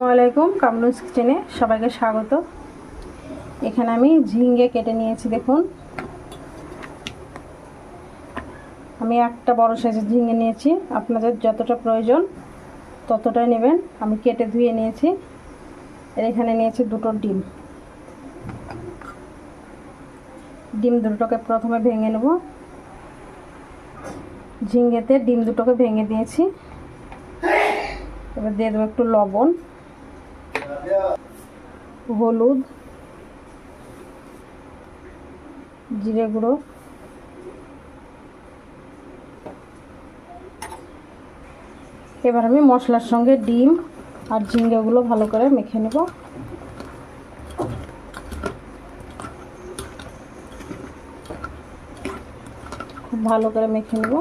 আসসালামাইকুম কামরুজ কিচেনে সবাইকে স্বাগত। এখানে আমি ঝিঙ্গে কেটে নিয়েছি, দেখুন। আমি একটা বড় সাইজের ঝিঙ্গে নিয়েছি, আপনাদের যতটা প্রয়োজন ততটাই নেবেন। আমি কেটে ধুয়ে নিয়েছি, আর এখানে নিয়েছি দুটো ডিম। ডিম দুটোকে প্রথমে ভেঙে নেব। ঝিঙ্গেতে ডিম দুটোকে ভেঙে দিয়েছি। এবার দিয়ে দেবো একটু লবণ। হলুদ, জিরে গুঁড়ো, এবার আমি মশলার সঙ্গে ডিম আর ঝিঙ্গেগুলো ভালো করে মেখে নেব। খুব ভালো করে মেখে নেব।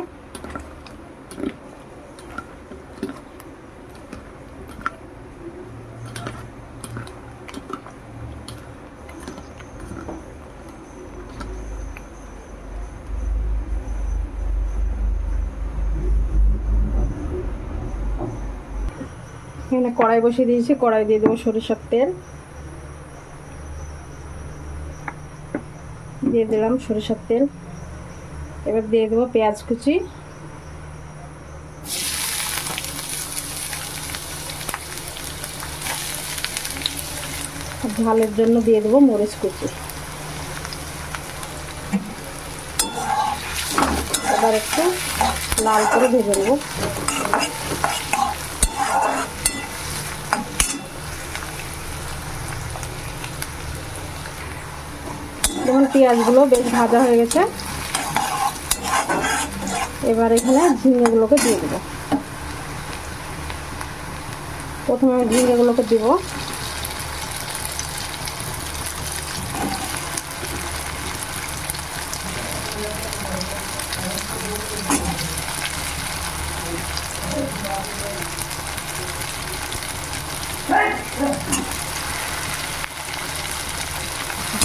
এখানে কড়াই বসিয়ে দিয়েছি, কড়াই দিয়ে দেবো সরিষার তেল। দিয়ে দিলাম সরিষার তেল। এবার দিয়ে দেবো পেঁয়াজ কুচি। ঝালের জন্য দিয়ে দেবো মরিচ কুচি। এবার একটু লাল করে ভেজে নেব। যেমন পেঁয়াজগুলো বেশ ভাজা হয়ে গেছে। এবার এখানে ঝিঙ্গেগুলোকে দিয়ে দেবো। প্রথমে আমি ঝিঙ্গেগুলোকে দেবো।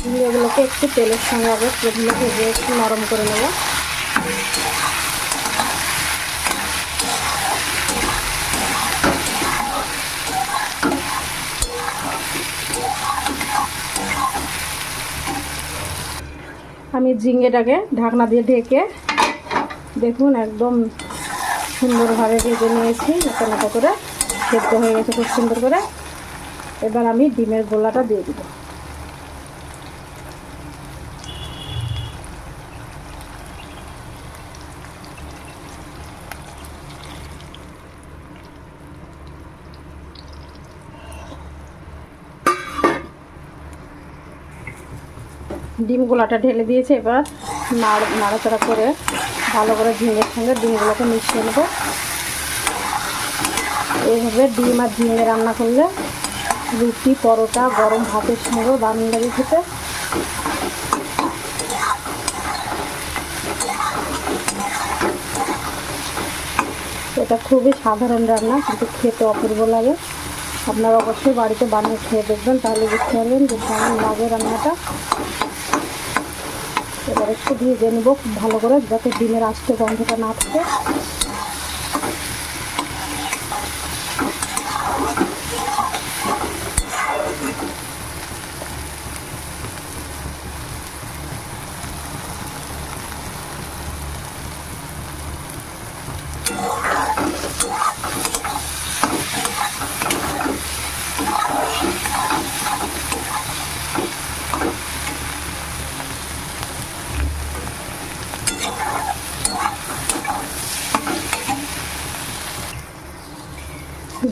ঝিঙ্গেগুলোকে একটু তেলের সঙ্গে আগে এগুলো ভেজে একটু নরম করে নেব। আমি ঝিঙ্গেটাকে ঢাকনা দিয়ে ঢেকে দেখুন একদম সুন্দরভাবে ভেজে নিয়েছি মতো মতো করে, সেদ্ধ হয়ে গেছে খুব সুন্দর করে। এবার আমি ডিমের গোলাটা দিয়ে দেবো। ডিম গোলাটা ঢেলে দিয়েছে এবার নাড় নাড়াচাড়া করে ভালো করে ঝিঙের সঙ্গে ডিমগুলোকে মিশিয়ে নেব। এইভাবে ডিম আর ঝিঙে রান্না করলে রুটি, পরোটা, গরম ভাতের সঙ্গেও দারুণ লাগে খেতে। এটা খুবই সাধারণ রান্না, কিন্তু খেতে অপূর্ব লাগে। আপনারা অবশ্যই বাড়িতে বানিয়ে খেয়ে দেখবেন, তাহলে বুঝতে পারবেন যে কেমন লাগে রান্নাটা। এবার একটু ভেজে নেব ভালো করে যাতে ডিমের আস্তে গন্ধটা না থাকে।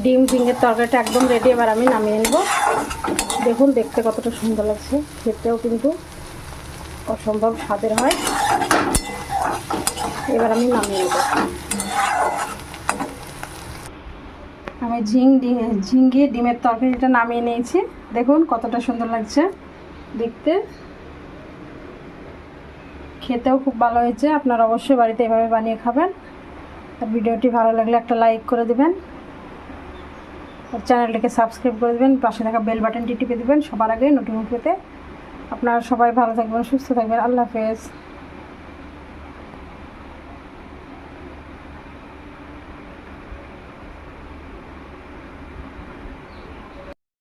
ডিম ঝিঙের তরকারিটা একদম রেডি এবার আমি নামিয়ে নেব। দেখুন, দেখতে কতটা সুন্দর লাগছে। খেতেও কিন্তু অসম্ভব স্বাদের হয়। এবার আমি নামিয়ে নেব। আমি ঝিং ঝিঙ্গি ডিমের তরকারিটা নামিয়ে নিয়েছি। দেখুন, কতটা সুন্দর লাগছে দেখতে। খেতেও খুব ভালো হয়েছে। আপনারা অবশ্যই বাড়িতে এভাবে বানিয়ে খাবেন। আর ভিডিওটি ভালো লাগলে একটা লাইক করে দেবেন। চ্যানেলটাকে সাবস্ক্রাইব করে দেবেন, পাশে থাকা বেল বাটনটি টিপে দেবেন, সবার আগে নোটিফিকেশন পেতে। আপনারা সবাই ভালো থাকবেন, সুস্থ থাকবেন, আল্লাহ হাফেজ।